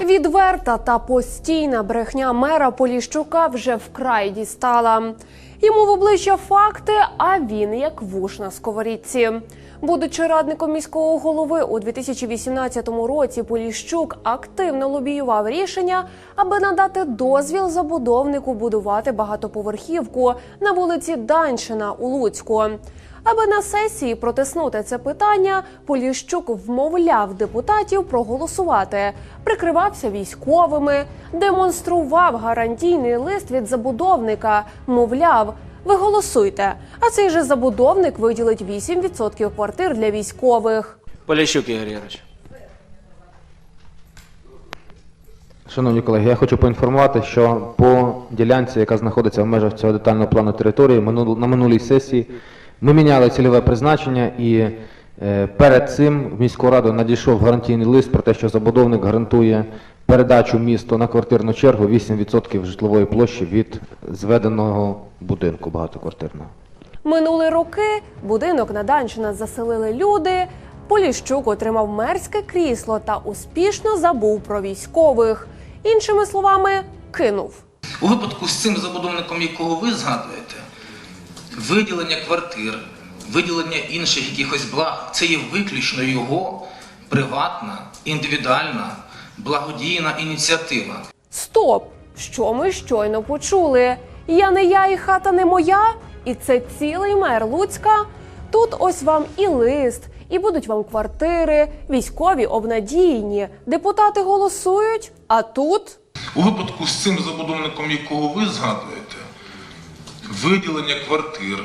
Відверта та постійна брехня мера Поліщука вже вкрай дістала. Йому в обличчя факти, а він як вуш на сковорідці. Будучи радником міського голови у 2018 році, Поліщук активно лобіював рішення, аби надати дозвіл забудовнику будувати багатоповерхівку на вулиці Данщина у Луцьку. Аби на сесії протиснути це питання, Поліщук вмовляв депутатів проголосувати, прикривався військовими, демонстрував гарантійний лист від забудовника. Мовляв, ви голосуйте. А цей же забудовник виділить 8% квартир для військових. Поліщук Ігор Ігорович. Шановні колеги, я хочу поінформувати, що по ділянці, яка знаходиться в межах цього детального плану території, на минулій сесії ми міняли цільове призначення і е, перед цим в міську раду надійшов гарантійний лист про те, що забудовник гарантує передачу місту на квартирну чергу 8% житлової площі від зведеного будинку багатоквартирного. Минули роки будинок на Данщина заселили люди. Поліщук отримав мерське крісло та успішно забув про військових. Іншими словами, кинув. У випадку з цим забудовником, якого ви згадуєте, виділення квартир, виділення інших якихось благ це є виключно його приватна, індивідуальна, благодійна ініціатива. Стоп! Що ми щойно почули? Я не я і хата не моя? І це цілий мер Луцька? Тут ось вам і лист, і будуть вам квартири, військові обнадійні. Депутати голосують, а тут У випадку з цим забудовником, якого ви згадуєте, виділення квартир,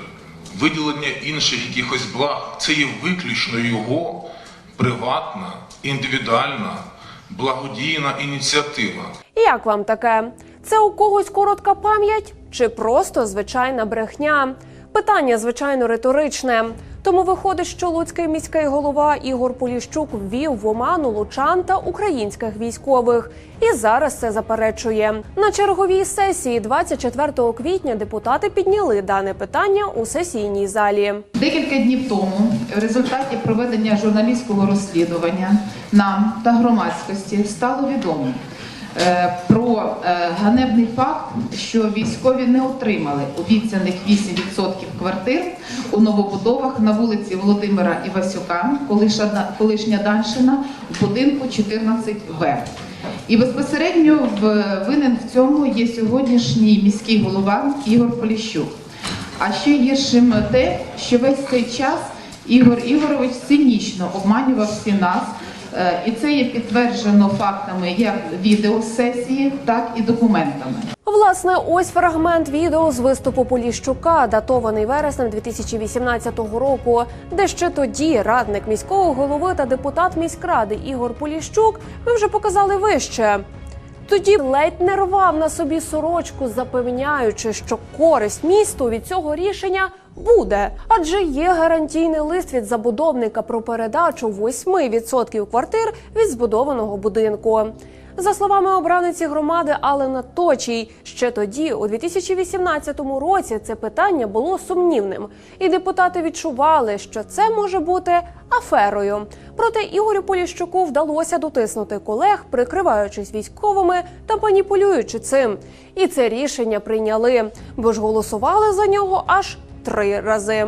виділення інших якихось благ це є виключно його приватна, індивідуальна, благодійна ініціатива. Як вам таке? Це у когось коротка пам'ять чи просто звичайна брехня? Питання, звичайно, риторичне. Тому виходить, що луцький міський голова Ігор Поліщук ввів в оману лучан та українських військових і зараз це заперечує. На черговій сесії 24 квітня депутати підняли дане питання у сесійній залі. Декілька днів тому, в результаті проведення журналістського розслідування нам та громадськості стало відомо про е, ганебний факт, що військові не отримали обіцяних 8% квартир у новобудовах на вулиці Володимира Івасюка, колишня, Данщина, в будинку 14В. І безпосередньо винен в цьому є сьогоднішній міський голова Ігор Поліщук. А ще гіршим те, що весь цей час Ігор Ігорович цинічно обманював всі нас, Е, і це є підтверджено фактами як відеосесії, так і документами. Власне, ось фрагмент відео з виступу Поліщука, датований вереснем 2018 року, де ще тоді радник міського голови та депутат міськради Ігор Поліщук ми вже показали вище. Тоді ледь не рвав на собі сорочку, запевняючи, що користь місту від цього рішення буде, адже є гарантійний лист від забудовника про передачу 8% квартир від збудованого будинку. За словами обраниці громади Алена Точій, ще тоді, у 2018 році, це питання було сумнівним, і депутати відчували, що це може бути аферою. Проте Ігорю Поліщуку вдалося дотиснути колег, прикриваючись військовими та маніпулюючи цим. І це рішення прийняли, бо ж голосували за нього аж три рази.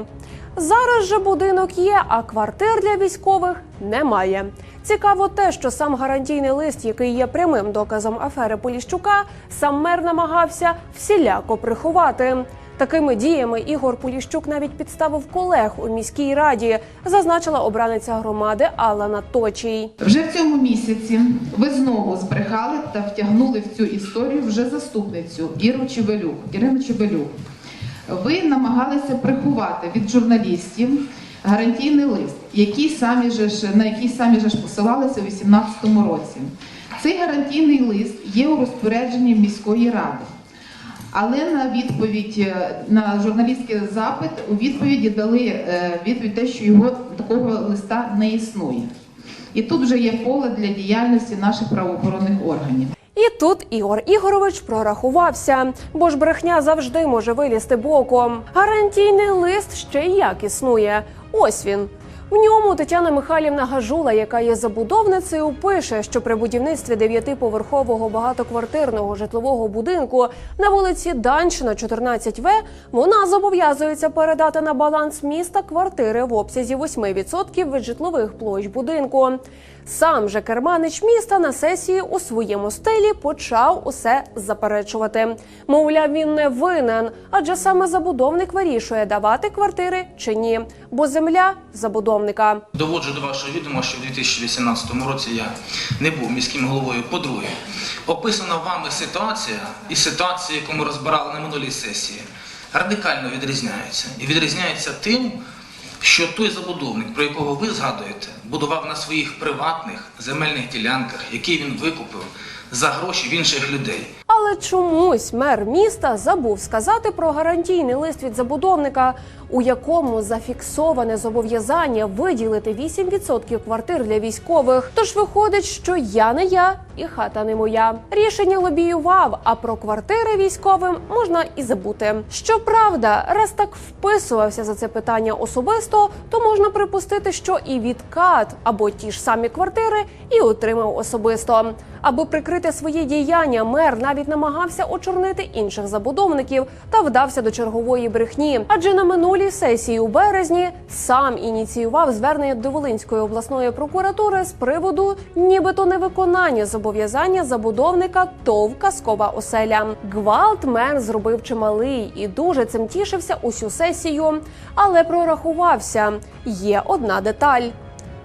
Зараз же будинок є, а квартир для військових немає. Цікаво те, що сам гарантійний лист, який є прямим доказом афери Поліщука, сам мер намагався всіляко приховати. Такими діями Ігор Поліщук навіть підставив колег у міській раді, зазначила обраниця громади Алана Точій. Вже в цьому місяці ви знову збрехали та втягнули в цю історію вже заступницю Іру Чебелюк, Ірину Чебелюк. Ви намагалися приховати від журналістів гарантійний лист, який самі ж, на який самі же ж посилалися у 2018 році. Цей гарантійний лист є у розпорядженні міської ради. Але на відповідь е, на журналістський запит у відповіді дали е, відповідь те, що його такого листа не існує. І тут вже є поле для діяльності наших правоохоронних органів. І тут Ігор Ігорович прорахувався, бо ж брехня завжди може вилізти боком. Гарантійний лист ще й як існує. Ось він. В ньому Тетяна Михайлівна Гажула, яка є забудовницею, пише, що при будівництві дев'ятиповерхового багатоквартирного житлового будинку на вулиці Данщина, 14В, вона зобов'язується передати на баланс міста квартири в обсязі 8% від житлових площ будинку. Сам же керманич міста на сесії у своєму стилі почав усе заперечувати. Мовляв, він не винен, адже саме забудовник вирішує, давати квартири чи ні, бо земля забудовника. Доводжу до вашого відома, що в 2018 році я не був міським головою. По-друге, описана вами ситуація і ситуація, яку ми розбирали на минулій сесії, радикально відрізняється. І відрізняється тим, що той забудовник, про якого ви згадуєте, будував на своїх приватних земельних ділянках, які він викупив за гроші в інших людей. Але чомусь мер міста забув сказати про гарантійний лист від забудовника, у якому зафіксоване зобов'язання виділити 8% квартир для військових. Тож виходить, що я не я і хата не моя. Рішення лобіював, а про квартири військовим можна і забути. Щоправда, раз так вписувався за це питання особисто, то можна припустити, що і відкат або ті ж самі квартири і отримав особисто. Аби прикрити свої діяння, мер навіть намагався очорнити інших забудовників та вдався до чергової брехні. Адже на минулій сесії у березні сам ініціював звернення до Волинської обласної прокуратури з приводу нібито невиконання зобов'язання забудовника ТОВ «Казкова оселя. Гвалт мер зробив чималий і дуже цим тішився усю сесію, але прорахувався. Є одна деталь.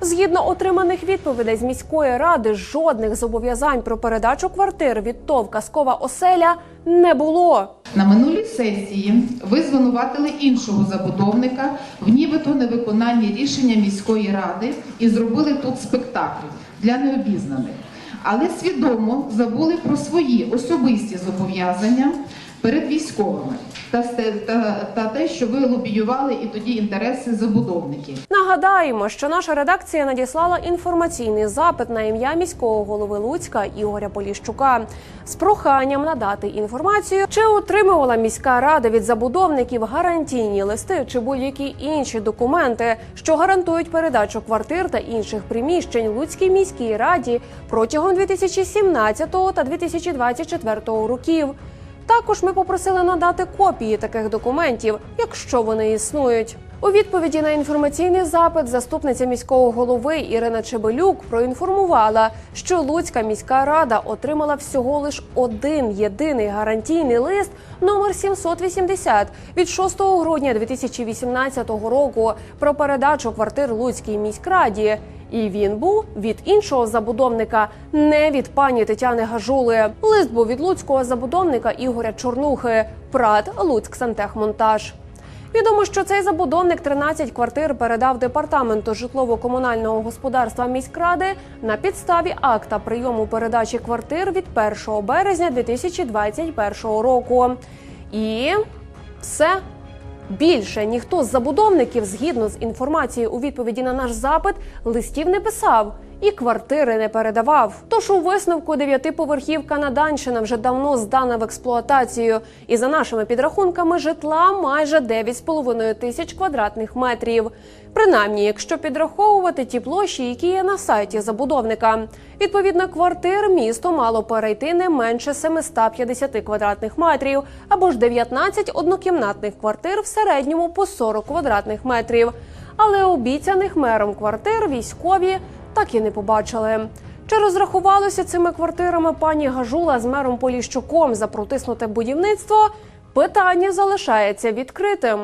Згідно отриманих відповідей з міської ради, жодних зобов'язань про передачу квартир від ТОВ «Казкова оселя не було. На минулій сесії ви звинуватили іншого забудовника в нібито невиконанні рішення міської ради і зробили тут спектакль для необізнаних. Але свідомо забули про свої особисті зобов'язання перед військовими та, та, та те, що ви лобіювали і тоді інтереси забудовників. Нагадаємо, що наша редакція надіслала інформаційний запит на ім'я міського голови Луцька Ігоря Поліщука з проханням надати інформацію, чи отримувала міська рада від забудовників гарантійні листи чи будь-які інші документи, що гарантують передачу квартир та інших приміщень Луцькій міській раді протягом 2017 та 2024 років. Також ми попросили надати копії таких документів, якщо вони існують. У відповіді на інформаційний запит заступниця міського голови Ірина Чебелюк проінформувала, що Луцька міська рада отримала всього лиш один єдиний гарантійний лист номер 780 від 6 грудня 2018 року про передачу квартир Луцькій міськраді. І він був від іншого забудовника, не від пані Тетяни Гажули. Лист був від луцького забудовника Ігоря Чорнухи, ПРАД Луцьк Сантехмонтаж. Відомо, що цей забудовник 13 квартир передав департаменту житлово-комунального господарства міськради на підставі акта прийому передачі квартир від 1 березня 2021 року. І все. Більше ніхто з забудовників, згідно з інформацією у відповіді на наш запит, листів не писав і квартири не передавав. Тож у висновку дев'ятиповерхівка на Данщина вже давно здана в експлуатацію, і за нашими підрахунками житла майже 9,5 тисяч квадратних метрів. Принаймні, якщо підраховувати ті площі, які є на сайті забудовника. Відповідно, квартир місто мало перейти не менше 750 квадратних метрів або ж 19 однокімнатних квартир в середньому по 40 квадратних метрів. Але обіцяних мером квартир військові так і не побачили. Чи розрахувалося цими квартирами пані Гажула з мером Поліщуком за протиснуте будівництво? Питання залишається відкритим.